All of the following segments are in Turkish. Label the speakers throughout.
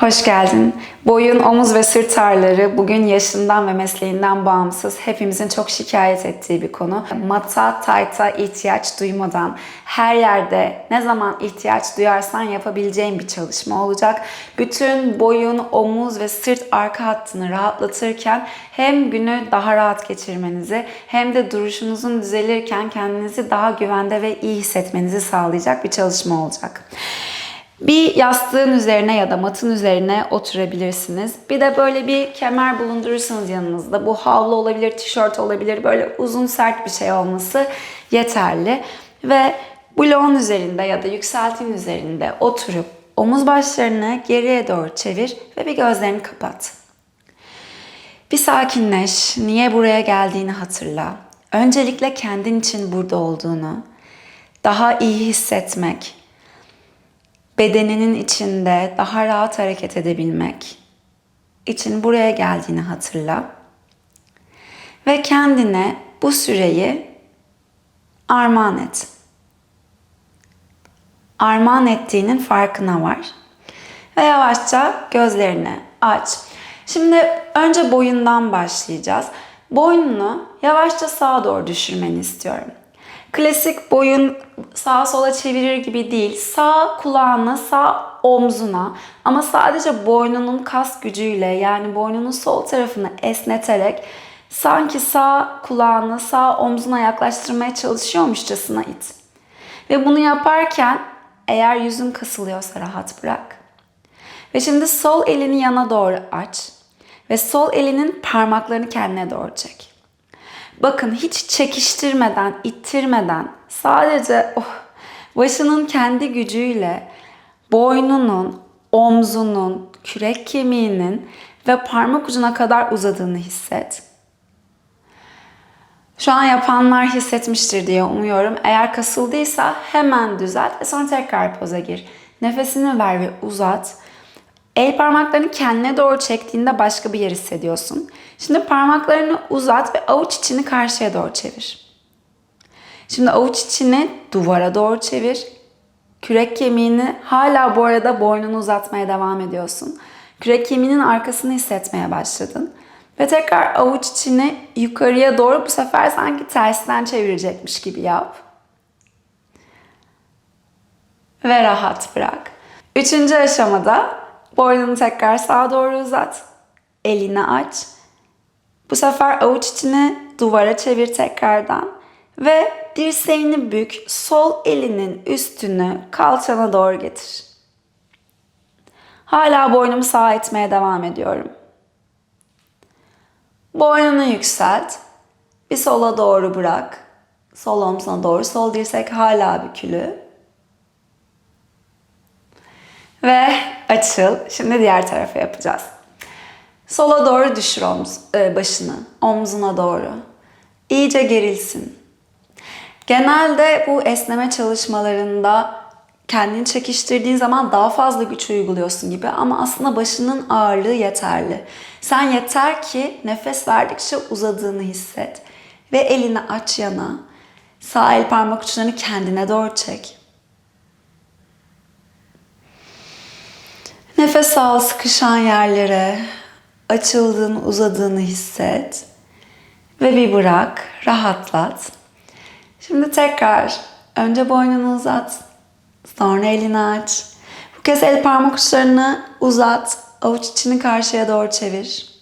Speaker 1: Hoş geldin. Boyun, omuz ve sırt ağrıları bugün yaşından ve mesleğinden bağımsız hepimizin çok şikayet ettiği bir konu. Mata, tayta ihtiyaç duymadan her yerde ne zaman ihtiyaç duyarsan yapabileceğin bir çalışma olacak. Bütün boyun, omuz ve sırt arka hattını rahatlatırken hem günü daha rahat geçirmenizi hem de duruşunuzun düzelirken kendinizi daha güvende ve iyi hissetmenizi sağlayacak bir çalışma olacak. Bir yastığın üzerine ya da matın üzerine oturabilirsiniz. Bir de böyle bir kemer bulundurursanız yanınızda. Bu havlu olabilir, tişört olabilir. Böyle uzun sert bir şey olması yeterli. Ve bloğun üzerinde ya da yükseltin üzerinde oturup omuz başlarını geriye doğru çevir ve bir gözlerini kapat. Bir sakinleş, niye buraya geldiğini hatırla. Öncelikle kendin için burada olduğunu, daha iyi hissetmek, bedeninin içinde daha rahat hareket edebilmek için buraya geldiğini hatırla. Ve kendine bu süreyi armağan et. Armağan ettiğinin farkına var. Ve yavaşça gözlerini aç. Şimdi önce boyundan başlayacağız. Boynunu yavaşça sağa doğru düşürmeni istiyorum. Klasik boyun sağa sola çevirir gibi değil. Sağ kulağına, sağ omzuna ama sadece boynunun kas gücüyle yani boynunun sol tarafını esneterek sanki sağ kulağını sağ omzuna yaklaştırmaya çalışıyormuşçasına it. Ve bunu yaparken eğer yüzün kasılıyorsa rahat bırak. Ve şimdi sol elini yana doğru aç ve sol elinin parmaklarını kendine doğru çek. Bakın hiç çekiştirmeden, ittirmeden sadece oh, başının kendi gücüyle boynunun, omzunun, kürek kemiğinin ve parmak ucuna kadar uzadığını hisset. Şu an yapanlar hissetmiştir diye umuyorum. Eğer kasıldıysa hemen düzelt ve sonra tekrar poza gir. Nefesini ver ve uzat. El parmaklarını kendine doğru çektiğinde başka bir yer hissediyorsun. Şimdi parmaklarını uzat ve avuç içini karşıya doğru çevir. Şimdi avuç içini duvara doğru çevir. Kürek kemiğini hala bu arada boynunu uzatmaya devam ediyorsun. Kürek kemiğinin arkasını hissetmeye başladın. Ve tekrar avuç içini yukarıya doğru bu sefer sanki tersten çevirecekmiş gibi yap. Ve rahat bırak. Üçüncü aşamada boynunu tekrar sağa doğru uzat. Elini aç. Bu sefer avuç içini duvara çevir tekrardan. Ve dirseğini bük, sol elinin üstünü kalçana doğru getir. Hala boynumu sağa itmeye devam ediyorum. Boynunu yükselt. Bir sola doğru bırak. Sol omzuna doğru. Sol dirsek hala bükülü. Ve açıl. Şimdi diğer tarafa yapacağız. Sola doğru düşür omz, e, başını. Omzuna doğru. İyice gerilsin. Genelde bu esneme çalışmalarında kendini çekiştirdiğin zaman daha fazla güç uyguluyorsun gibi ama aslında başının ağırlığı yeterli. Sen yeter ki nefes verdikçe uzadığını hisset ve elini aç yana. Sağ el parmak uçlarını kendine doğru çek. Nefes al sıkışan yerlere. Açıldığını, uzadığını hisset. Ve bir bırak, rahatlat. Şimdi tekrar önce boynunu uzat. Sonra elini aç. Bu kez el parmak uçlarını uzat. Avuç içini karşıya doğru çevir.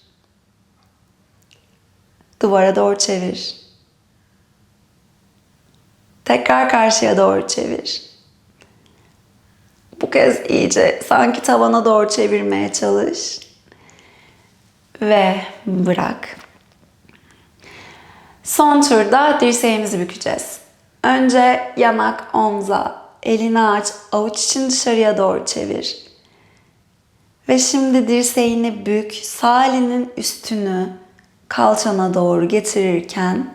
Speaker 1: Duvara doğru çevir. Tekrar karşıya doğru çevir. Bu kez iyice sanki tavana doğru çevirmeye çalış. Ve bırak. Son turda dirseğimizi bükeceğiz. Önce yanak omza, elini aç, avuç için dışarıya doğru çevir. Ve şimdi dirseğini bük, sağ elinin üstünü kalçana doğru getirirken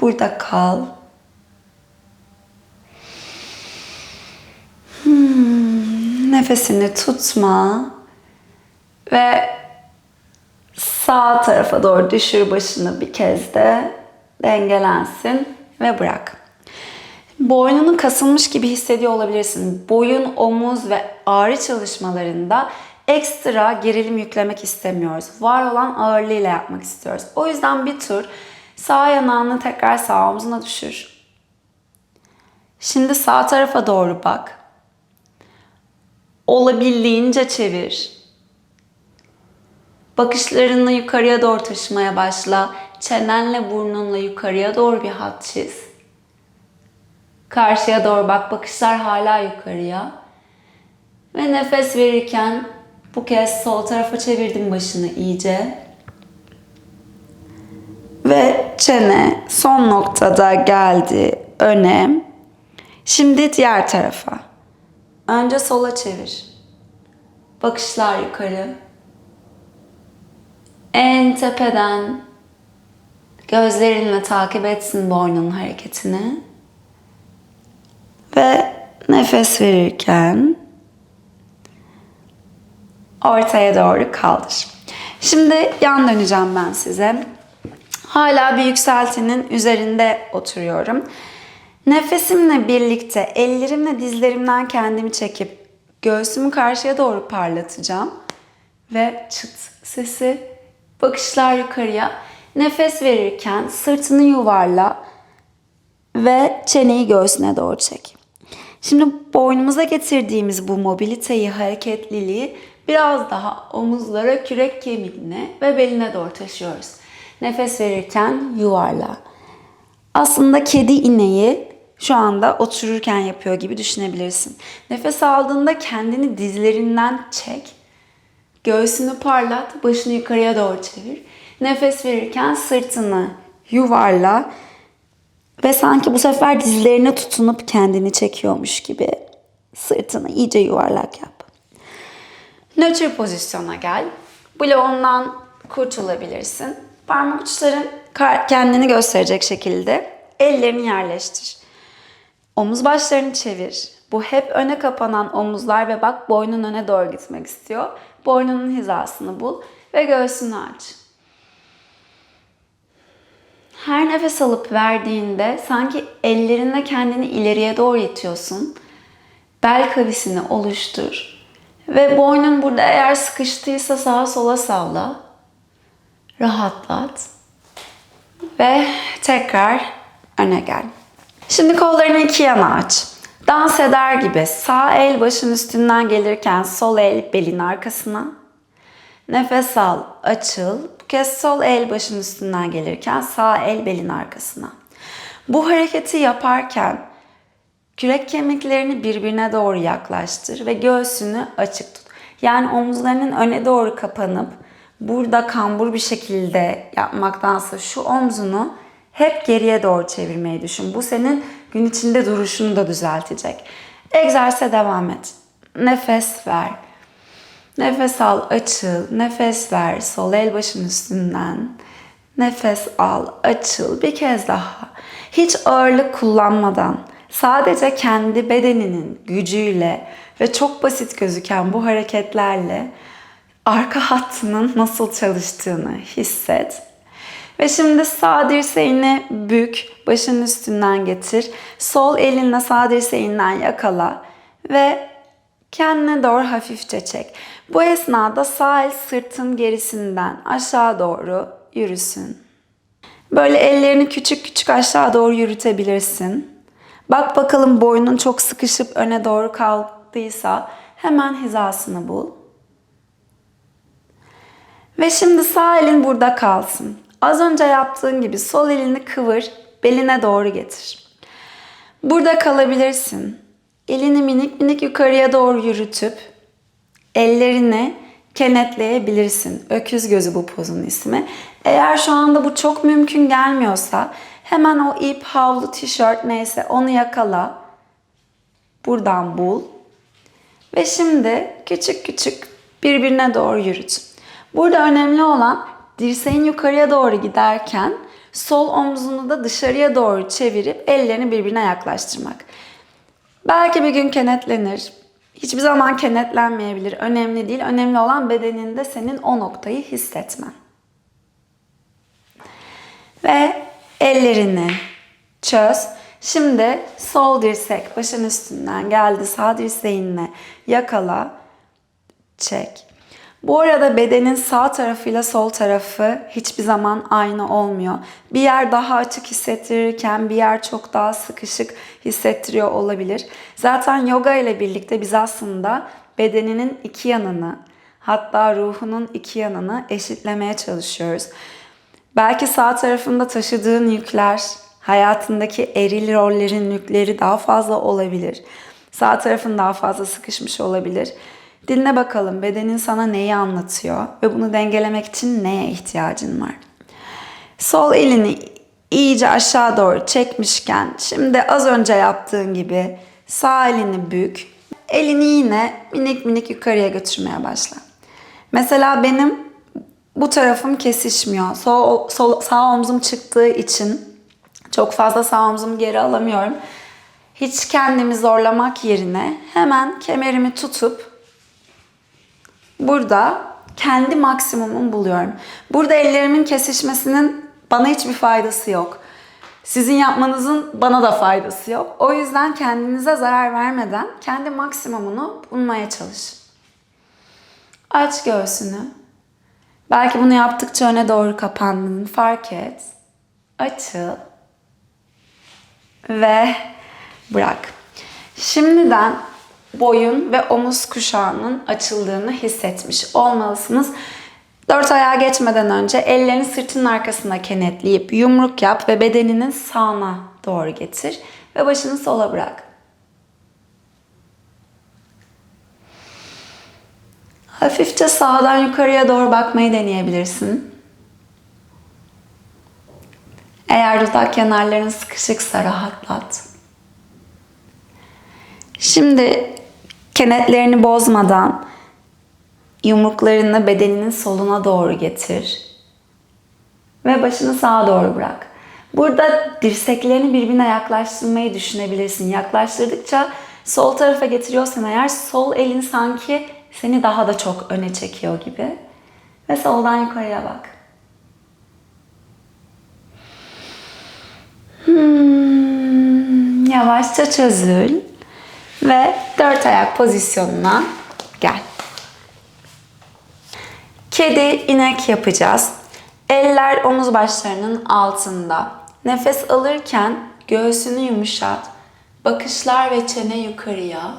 Speaker 1: burada kal. Nefesini tutma ve sağ tarafa doğru düşür başını bir kez de dengelensin ve bırak. Boynunu kasılmış gibi hissediyor olabilirsin. Boyun, omuz ve ağrı çalışmalarında ekstra gerilim yüklemek istemiyoruz. Var olan ağırlığıyla yapmak istiyoruz. O yüzden bir tur sağ yanağını tekrar sağ omzuna düşür. Şimdi sağ tarafa doğru bak. Olabildiğince çevir. Bakışlarını yukarıya doğru taşımaya başla. Çenenle burnunla yukarıya doğru bir hat çiz. Karşıya doğru bak. Bakışlar hala yukarıya. Ve nefes verirken bu kez sol tarafa çevirdim başını iyice. Ve çene son noktada geldi öne. Şimdi diğer tarafa. Önce sola çevir. Bakışlar yukarı. En tepeden gözlerinle takip etsin boynun hareketini. Ve nefes verirken ortaya doğru kaldır. Şimdi yan döneceğim ben size. Hala bir yükseltinin üzerinde oturuyorum. Nefesimle birlikte ellerimle dizlerimden kendimi çekip göğsümü karşıya doğru parlatacağım. Ve çıt sesi, bakışlar yukarıya. Nefes verirken sırtını yuvarla ve çeneyi göğsüne doğru çek. Şimdi boynumuza getirdiğimiz bu mobiliteyi, hareketliliği biraz daha omuzlara, kürek kemiğine ve beline doğru taşıyoruz. Nefes verirken yuvarla. Aslında kedi ineği şu anda otururken yapıyor gibi düşünebilirsin. Nefes aldığında kendini dizlerinden çek. Göğsünü parlat, başını yukarıya doğru çevir. Nefes verirken sırtını yuvarla ve sanki bu sefer dizlerine tutunup kendini çekiyormuş gibi sırtını iyice yuvarlak yap. Nötr pozisyona gel. Bloğundan kurtulabilirsin. Parmak uçların kendini gösterecek şekilde ellerini yerleştir. Omuz başlarını çevir. Bu hep öne kapanan omuzlar ve bak boynun öne doğru gitmek istiyor. Boynunun hizasını bul ve göğsünü aç. Her nefes alıp verdiğinde sanki ellerinle kendini ileriye doğru itiyorsun. Bel kavisini oluştur. Ve boynun burada eğer sıkıştıysa sağa sola salla. Rahatlat. Ve tekrar öne gel. Şimdi kollarını iki yana aç. Dans eder gibi sağ el başın üstünden gelirken sol el belin arkasına. Nefes al, açıl. Bu kez sol el başın üstünden gelirken sağ el belin arkasına. Bu hareketi yaparken kürek kemiklerini birbirine doğru yaklaştır ve göğsünü açık tut. Yani omuzlarının öne doğru kapanıp burada kambur bir şekilde yapmaktansa şu omzunu hep geriye doğru çevirmeyi düşün. Bu senin gün içinde duruşunu da düzeltecek. Egzersize devam et. Nefes ver. Nefes al, açıl. Nefes ver, sol el başın üstünden. Nefes al, açıl. Bir kez daha. Hiç ağırlık kullanmadan sadece kendi bedeninin gücüyle ve çok basit gözüken bu hareketlerle arka hattının nasıl çalıştığını hisset. Ve şimdi sağ dirseğini bük, başın üstünden getir. Sol elinle sağ dirseğinden yakala ve kendine doğru hafifçe çek. Bu esnada sağ el sırtın gerisinden aşağı doğru yürüsün. Böyle ellerini küçük küçük aşağı doğru yürütebilirsin. Bak bakalım boynun çok sıkışıp öne doğru kaldıysa hemen hizasını bul. Ve şimdi sağ elin burada kalsın. Az önce yaptığın gibi sol elini kıvır, beline doğru getir. Burada kalabilirsin. Elini minik minik yukarıya doğru yürütüp ellerini kenetleyebilirsin. Öküz gözü bu pozun ismi. Eğer şu anda bu çok mümkün gelmiyorsa hemen o ip, havlu, tişört neyse onu yakala. Buradan bul. Ve şimdi küçük küçük birbirine doğru yürüt. Burada önemli olan dirseğin yukarıya doğru giderken sol omzunu da dışarıya doğru çevirip ellerini birbirine yaklaştırmak. Belki bir gün kenetlenir. Hiçbir zaman kenetlenmeyebilir. Önemli değil. Önemli olan bedeninde senin o noktayı hissetmen. Ve ellerini çöz. Şimdi sol dirsek başın üstünden geldi. Sağ dirseğinle yakala. Çek. Bu arada bedenin sağ tarafıyla sol tarafı hiçbir zaman aynı olmuyor. Bir yer daha açık hissettirirken bir yer çok daha sıkışık hissettiriyor olabilir. Zaten yoga ile birlikte biz aslında bedeninin iki yanını hatta ruhunun iki yanını eşitlemeye çalışıyoruz. Belki sağ tarafında taşıdığın yükler, hayatındaki eril rollerin yükleri daha fazla olabilir. Sağ tarafın daha fazla sıkışmış olabilir. Dinle bakalım bedenin sana neyi anlatıyor ve bunu dengelemek için neye ihtiyacın var. Sol elini iyice aşağı doğru çekmişken şimdi az önce yaptığın gibi sağ elini bük. Elini yine minik minik yukarıya götürmeye başla. Mesela benim bu tarafım kesişmiyor. Sol, sol, sağ omzum çıktığı için çok fazla sağ omzumu geri alamıyorum. Hiç kendimi zorlamak yerine hemen kemerimi tutup burada kendi maksimumumu buluyorum. Burada ellerimin kesişmesinin bana hiçbir faydası yok. Sizin yapmanızın bana da faydası yok. O yüzden kendinize zarar vermeden kendi maksimumunu bulmaya çalış. Aç göğsünü. Belki bunu yaptıkça öne doğru kapandığını fark et. Açıl. Ve bırak. Şimdiden boyun ve omuz kuşağının açıldığını hissetmiş olmalısınız. Dört ayağa geçmeden önce ellerini sırtının arkasına kenetleyip yumruk yap ve bedeninin sağına doğru getir ve başını sola bırak. Hafifçe sağdan yukarıya doğru bakmayı deneyebilirsin. Eğer dudak kenarların sıkışıksa rahatlat. Şimdi kenetlerini bozmadan yumruklarını bedeninin soluna doğru getir. Ve başını sağa doğru bırak. Burada dirseklerini birbirine yaklaştırmayı düşünebilirsin. Yaklaştırdıkça sol tarafa getiriyorsan eğer sol elin sanki seni daha da çok öne çekiyor gibi. Ve soldan yukarıya bak. Hmm, yavaşça çözül ve dört ayak pozisyonuna gel. Kedi inek yapacağız. Eller omuz başlarının altında. Nefes alırken göğsünü yumuşat. Bakışlar ve çene yukarıya.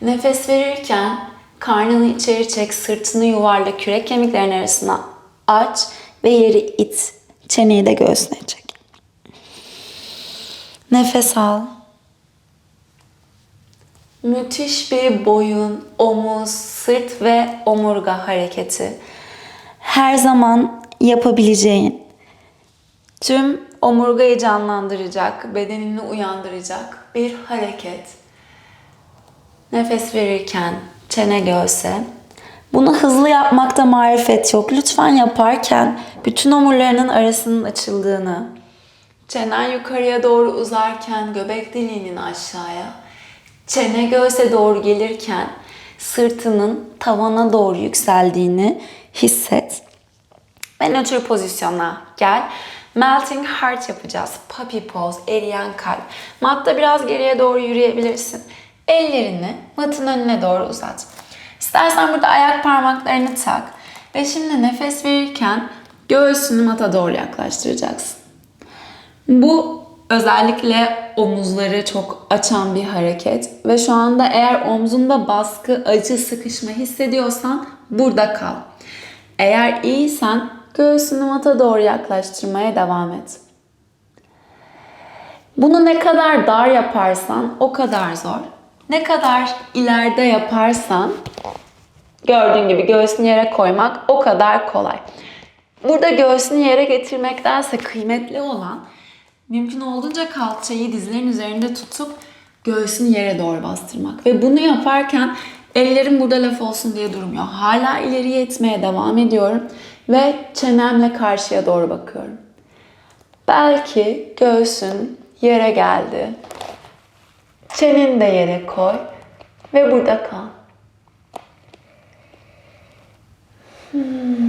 Speaker 1: Nefes verirken karnını içeri çek, sırtını yuvarla, kürek kemiklerin arasına aç ve yeri it. Çeneyi de göğsüne çek. Nefes al. Müthiş bir boyun, omuz, sırt ve omurga hareketi. Her zaman yapabileceğin, tüm omurgayı canlandıracak, bedenini uyandıracak bir hareket. Nefes verirken çene göğse. Bunu hızlı yapmakta marifet yok. Lütfen yaparken bütün omurlarının arasının açıldığını, çenen yukarıya doğru uzarken göbek deliğinin aşağıya, çene göğse doğru gelirken sırtının tavana doğru yükseldiğini hisset. Ve nötr pozisyona gel. Melting heart yapacağız. Puppy pose, eriyen kalp. Matta biraz geriye doğru yürüyebilirsin. Ellerini matın önüne doğru uzat. İstersen burada ayak parmaklarını tak. Ve şimdi nefes verirken göğsünü mata doğru yaklaştıracaksın. Bu özellikle omuzları çok açan bir hareket ve şu anda eğer omzunda baskı, acı, sıkışma hissediyorsan burada kal. Eğer iyiysen göğsünü mata doğru yaklaştırmaya devam et. Bunu ne kadar dar yaparsan o kadar zor. Ne kadar ileride yaparsan gördüğün gibi göğsünü yere koymak o kadar kolay. Burada göğsünü yere getirmektense kıymetli olan mümkün olduğunca kalçayı dizlerin üzerinde tutup göğsünü yere doğru bastırmak. Ve bunu yaparken ellerim burada laf olsun diye durmuyor. Hala ileriye itmeye devam ediyorum ve çenemle karşıya doğru bakıyorum. Belki göğsün yere geldi. Çeneni de yere koy ve burada kal. Hmm.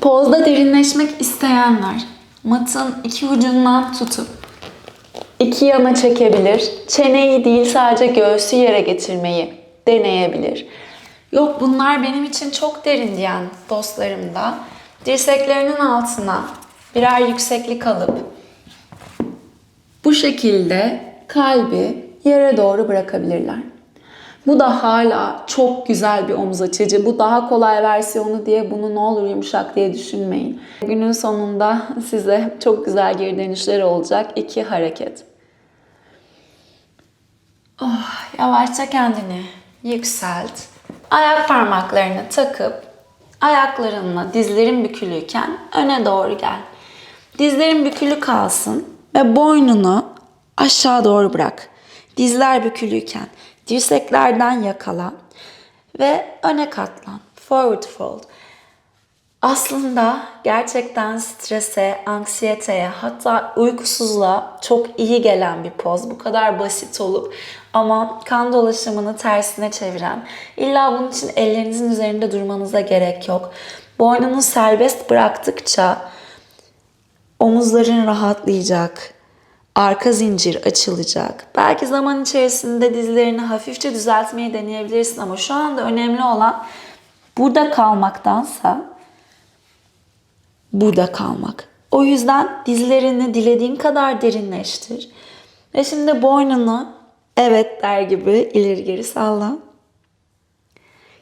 Speaker 1: Pozda derinleşmek isteyenler matın iki ucundan tutup iki yana çekebilir. Çeneyi değil sadece göğsü yere getirmeyi deneyebilir. Yok bunlar benim için çok derin diyen dostlarım da dirseklerinin altına birer yükseklik alıp bu şekilde kalbi yere doğru bırakabilirler. Bu da hala çok güzel bir omuz açıcı. Bu daha kolay versiyonu diye bunu ne olur yumuşak diye düşünmeyin. Günün sonunda size çok güzel geri dönüşleri olacak iki hareket. Oh, yavaşça kendini yükselt. Ayak parmaklarını takıp ayaklarınla dizlerin bükülüyken öne doğru gel. Dizlerin bükülü kalsın ve boynunu aşağı doğru bırak. Dizler bükülüyken dirseklerden yakala ve öne katlan. Forward fold. Aslında gerçekten strese, anksiyeteye hatta uykusuzluğa çok iyi gelen bir poz. Bu kadar basit olup ama kan dolaşımını tersine çeviren. İlla bunun için ellerinizin üzerinde durmanıza gerek yok. Boynunu serbest bıraktıkça omuzların rahatlayacak. Arka zincir açılacak. Belki zaman içerisinde dizlerini hafifçe düzeltmeyi deneyebilirsin ama şu anda önemli olan burada kalmaktansa burada kalmak. O yüzden dizlerini dilediğin kadar derinleştir. Ve şimdi boynunu evet der gibi ileri geri salla.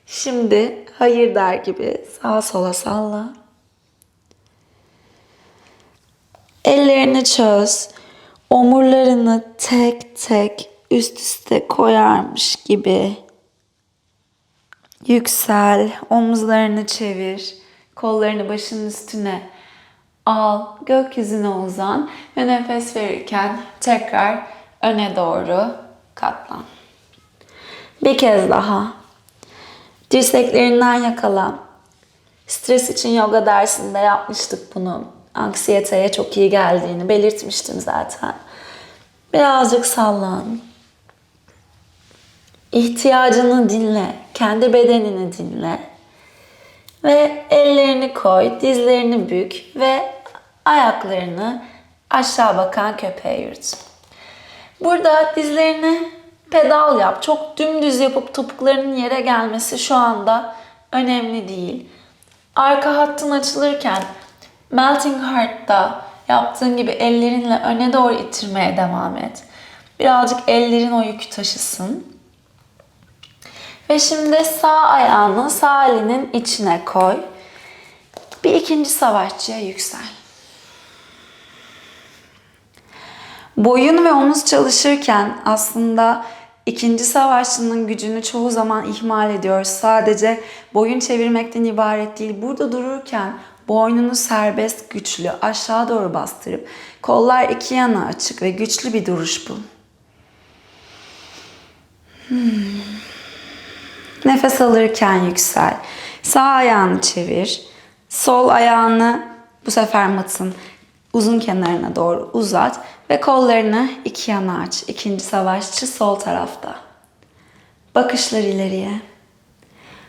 Speaker 1: Şimdi hayır der gibi sağa sola salla. Ellerini çöz. Omurlarını tek tek üst üste koyarmış gibi yüksel. Omuzlarını çevir. Kollarını başının üstüne al. Gökyüzüne uzan ve nefes verirken tekrar öne doğru katlan. Bir kez daha. Dirseklerinden yakala. Stres için yoga dersinde yapmıştık bunu. Anksiyeteye çok iyi geldiğini belirtmiştim zaten. Birazcık sallan. İhtiyacını dinle. Kendi bedenini dinle. Ve ellerini koy, dizlerini bük ve ayaklarını aşağı bakan köpeğe yürüt. Burada dizlerini pedal yap. Çok dümdüz yapıp topuklarının yere gelmesi şu anda önemli değil. Arka hattın açılırken Melting Heart'ta yaptığın gibi ellerinle öne doğru ittirmeye devam et. Birazcık ellerin o yükü taşısın. Ve şimdi sağ ayağını sağ elinin içine koy. Bir ikinci savaşçıya yüksel. Boyun ve omuz çalışırken aslında ikinci savaşçının gücünü çoğu zaman ihmal ediyoruz. Sadece boyun çevirmekten ibaret değil. Burada dururken boynunu serbest, güçlü, aşağı doğru bastırıp kollar iki yana açık ve güçlü bir duruş bu. Hmm. Nefes alırken yüksel. Sağ ayağını çevir. Sol ayağını bu sefer matın uzun kenarına doğru uzat ve kollarını iki yana aç. İkinci savaşçı sol tarafta. Bakışlar ileriye.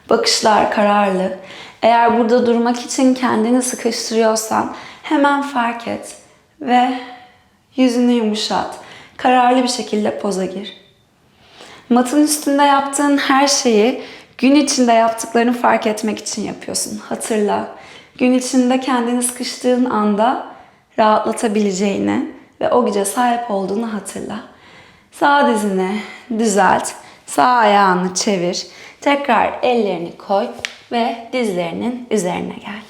Speaker 1: Bakışlar kararlı. Eğer burada durmak için kendini sıkıştırıyorsan hemen fark et ve yüzünü yumuşat. Kararlı bir şekilde poza gir. Matın üstünde yaptığın her şeyi gün içinde yaptıklarını fark etmek için yapıyorsun. Hatırla. Gün içinde kendini sıkıştığın anda rahatlatabileceğini ve o güce sahip olduğunu hatırla. Sağ dizini düzelt. Sağ ayağını çevir. Tekrar ellerini koy ve dizlerinin üzerine gel.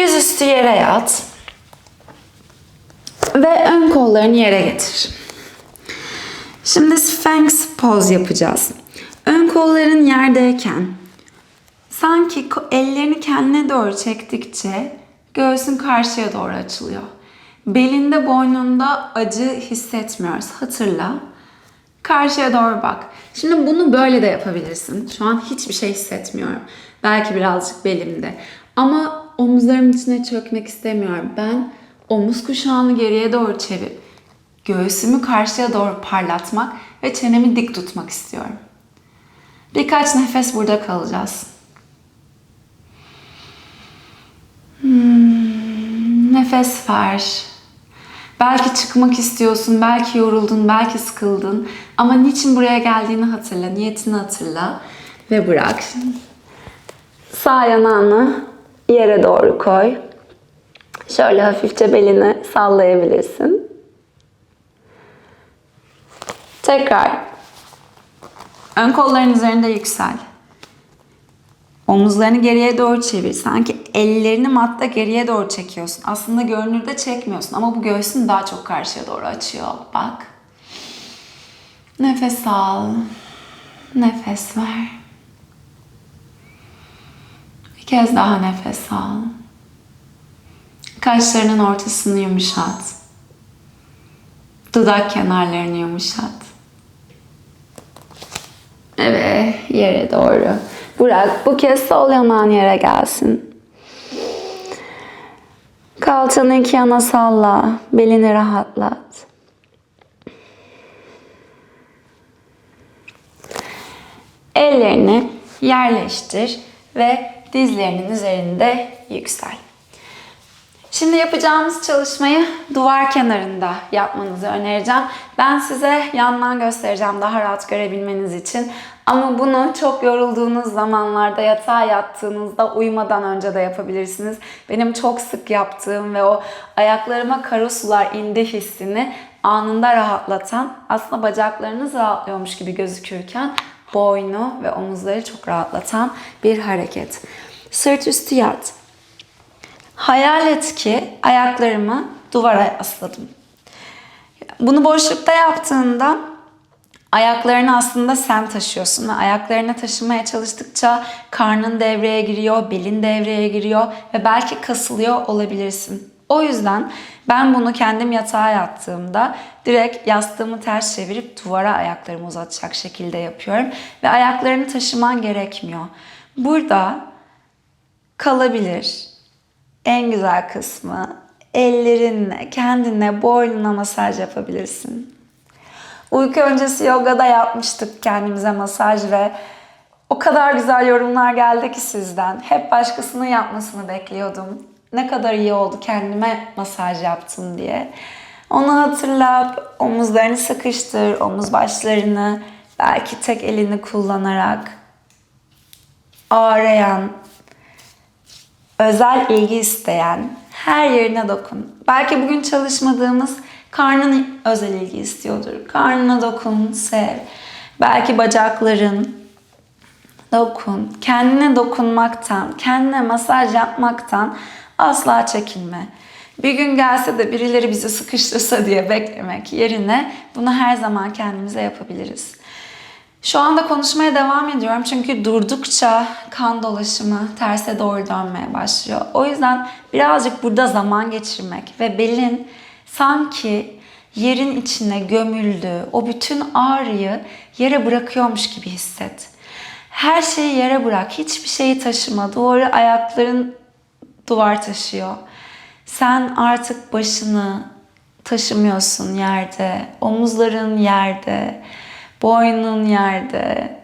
Speaker 1: Yüzüstü yere yat. Ve ön kollarını yere getir. Şimdi Sphinx poz yapacağız. Ön kolların yerdeyken sanki ellerini kendine doğru çektikçe göğsün karşıya doğru açılıyor. Belinde boynunda acı hissetmiyoruz. Hatırla. Karşıya doğru bak. Şimdi bunu böyle de yapabilirsin. Şu an hiçbir şey hissetmiyorum. Belki birazcık belimde. Ama omuzlarımın içine çökmek istemiyorum. Ben omuz kuşağını geriye doğru çevirip göğsümü karşıya doğru parlatmak ve çenemi dik tutmak istiyorum. Birkaç nefes burada kalacağız. Hmm, nefes ver. Belki çıkmak istiyorsun, belki yoruldun, belki sıkıldın. Ama niçin buraya geldiğini hatırla, niyetini hatırla ve bırak. Sağ yanağını yere doğru koy. Şöyle hafifçe belini sallayabilirsin. Tekrar ön kolların üzerinde yüksel. Omuzlarını geriye doğru çevir. Sanki ellerini matta geriye doğru çekiyorsun. Aslında görünürde çekmiyorsun ama bu göğsünü daha çok karşıya doğru açıyor. Bak. Nefes al. Nefes ver. Bir kez daha nefes al. Kaşlarının ortasını yumuşat. Dudak kenarlarını yumuşat. Evet, yere doğru. Bırak. Bu kez sol yanağın yere gelsin. Kalçanı iki yana salla. Belini rahatlat. Ellerini yerleştir ve dizlerinin üzerinde yüksel. Şimdi yapacağımız çalışmayı duvar kenarında yapmanızı önereceğim. Ben size yandan göstereceğim daha rahat görebilmeniz için. Ama bunu çok yorulduğunuz zamanlarda yatağa yattığınızda uyumadan önce de yapabilirsiniz. Benim çok sık yaptığım ve o ayaklarıma kara sular indi hissini anında rahatlatan, aslında bacaklarınız rahatlıyormuş gibi gözükürken boynu ve omuzları çok rahatlatan bir hareket. Sırt üstü yat. Hayal et ki ayaklarımı duvara asladım. Bunu boşlukta yaptığında ayaklarını aslında sen taşıyorsun ve ayaklarını taşımaya çalıştıkça karnın devreye giriyor, belin devreye giriyor ve belki kasılıyor olabilirsin. O yüzden ben bunu kendim yatağa yattığımda direkt yastığımı ters çevirip duvara ayaklarımı uzatacak şekilde yapıyorum ve ayaklarını taşıman gerekmiyor. Burada kalabilir, en güzel kısmı ellerinle kendine boynuna masaj yapabilirsin. Uyku öncesi yogada yapmıştık kendimize masaj ve o kadar güzel yorumlar geldi ki sizden. Hep başkasının yapmasını bekliyordum. Ne kadar iyi oldu kendime masaj yaptım diye. Onu hatırla, omuzlarını sıkıştır, omuz başlarını belki tek elini kullanarak ağrıyan, özel ilgi isteyen her yerine dokun. Belki bugün çalışmadığımız karnın özel ilgi istiyordur. Karnına dokun, sev. Belki bacakların dokun. Kendine dokunmaktan, kendine masaj yapmaktan asla çekinme. Bir gün gelse de birileri bizi sıkıştırsa diye beklemek yerine bunu her zaman kendimize yapabiliriz. Şu anda konuşmaya devam ediyorum çünkü durdukça kan dolaşımı terse doğru dönmeye başlıyor. O yüzden birazcık burada zaman geçirmek ve belin sanki yerin içine gömüldü, o bütün ağrıyı yere bırakıyormuş gibi hisset. Her şeyi yere bırak, hiçbir şeyi taşıma. Doğru ayakların duvar taşıyor. Sen artık başını taşımıyorsun yerde, omuzların yerde. Boynun yerde,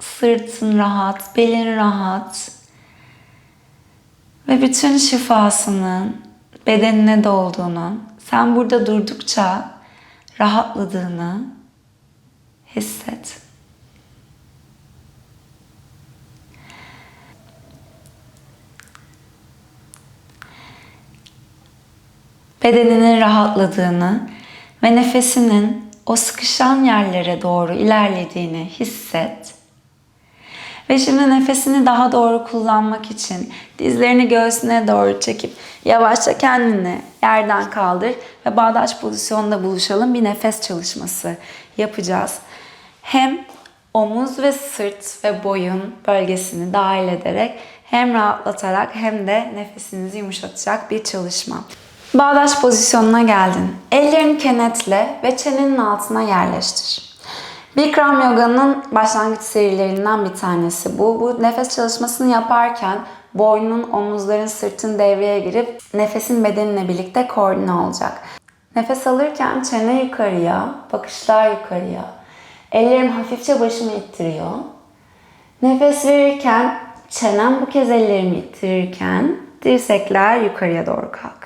Speaker 1: sırtın rahat, belin rahat. Ve bütün şifasının bedenine dolduğunu, sen burada durdukça rahatladığını hisset. Bedeninin rahatladığını ve nefesinin o sıkışan yerlere doğru ilerlediğini hisset. Ve şimdi nefesini daha doğru kullanmak için dizlerini göğsüne doğru çekip yavaşça kendini yerden kaldır ve bağdaş pozisyonda buluşalım. Bir nefes çalışması yapacağız. Hem omuz ve sırt ve boyun bölgesini dahil ederek hem rahatlatarak hem de nefesinizi yumuşatacak bir çalışma. Bağdaş pozisyonuna geldin. Ellerini kenetle ve çenenin altına yerleştir. Bikram Yoga'nın başlangıç serilerinden bir tanesi bu. Bu nefes çalışmasını yaparken boynun, omuzların, sırtın devreye girip nefesin bedeninle birlikte koordine olacak. Nefes alırken çene yukarıya, bakışlar yukarıya. Ellerim hafifçe başımı ittiriyor. Nefes verirken çenem bu kez ellerimi ittirirken dirsekler yukarıya doğru kalkıyor.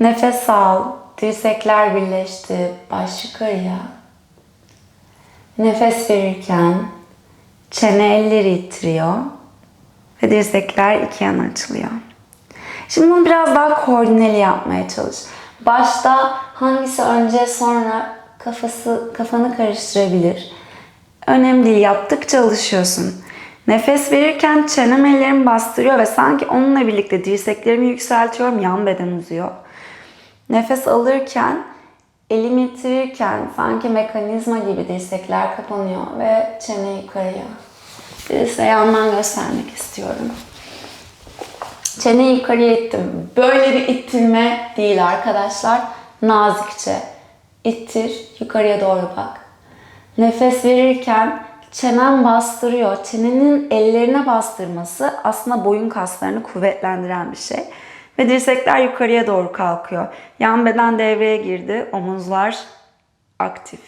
Speaker 1: Nefes al. Dirsekler birleşti. Baş yukarıya. Nefes verirken çene elleri ittiriyor. Ve dirsekler iki yana açılıyor. Şimdi bunu biraz daha koordineli yapmaya çalış. Başta hangisi önce sonra kafası kafanı karıştırabilir. Önemli değil. Yaptıkça alışıyorsun. Nefes verirken çenem ellerimi bastırıyor ve sanki onunla birlikte dirseklerimi yükseltiyorum. Yan beden uzuyor. Nefes alırken elimi itirirken sanki mekanizma gibi dirsekler kapanıyor ve çene yukarıya. Size yandan göstermek istiyorum. Çeneyi yukarıya ittim. Böyle bir ittirme değil arkadaşlar. Nazikçe. İttir, yukarıya doğru bak. Nefes verirken çenen bastırıyor. Çenenin ellerine bastırması aslında boyun kaslarını kuvvetlendiren bir şey. Ve dirsekler yukarıya doğru kalkıyor. Yan beden devreye girdi. Omuzlar aktif.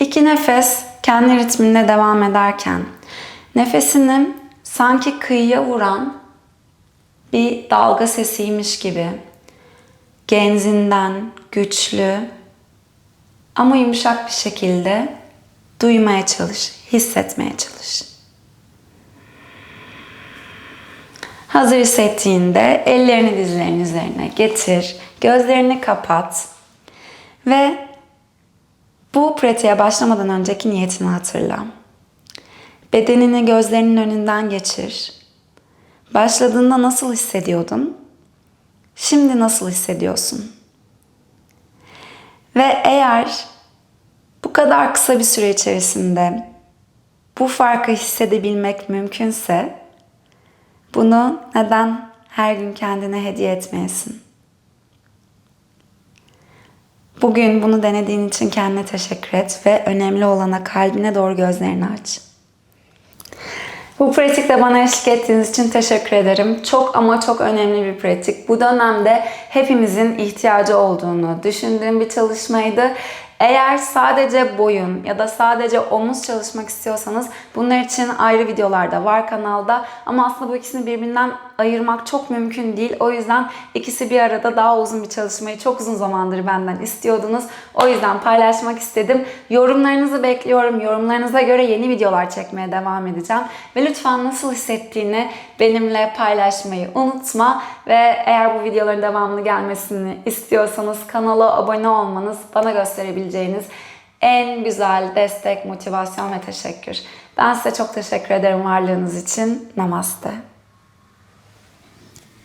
Speaker 1: İki nefes kendi ritminde devam ederken nefesini sanki kıyıya vuran bir dalga sesiymiş gibi genzinden güçlü ama yumuşak bir şekilde duymaya çalış, hissetmeye çalış. Hazır hissettiğinde ellerini dizlerin üzerine getir, gözlerini kapat ve bu pratiğe başlamadan önceki niyetini hatırla. Bedenini gözlerinin önünden geçir. Başladığında nasıl hissediyordun? Şimdi nasıl hissediyorsun? Ve eğer bu kadar kısa bir süre içerisinde bu farkı hissedebilmek mümkünse bunu neden her gün kendine hediye etmeyesin? Bugün bunu denediğin için kendine teşekkür et ve önemli olana kalbine doğru gözlerini aç. Bu pratikte bana eşlik ettiğiniz için teşekkür ederim. Çok ama çok önemli bir pratik. Bu dönemde hepimizin ihtiyacı olduğunu düşündüğüm bir çalışmaydı. Eğer sadece boyun ya da sadece omuz çalışmak istiyorsanız bunlar için ayrı videolar da var kanalda. Ama aslında bu ikisini birbirinden ayırmak çok mümkün değil. O yüzden ikisi bir arada daha uzun bir çalışmayı çok uzun zamandır benden istiyordunuz. O yüzden paylaşmak istedim. Yorumlarınızı bekliyorum. Yorumlarınıza göre yeni videolar çekmeye devam edeceğim. Ve lütfen nasıl hissettiğini benimle paylaşmayı unutma. Ve eğer bu videoların devamlı gelmesini istiyorsanız kanala abone olmanız bana gösterebileceğiniz en güzel destek, motivasyon ve teşekkür. Ben size çok teşekkür ederim varlığınız için. Namaste.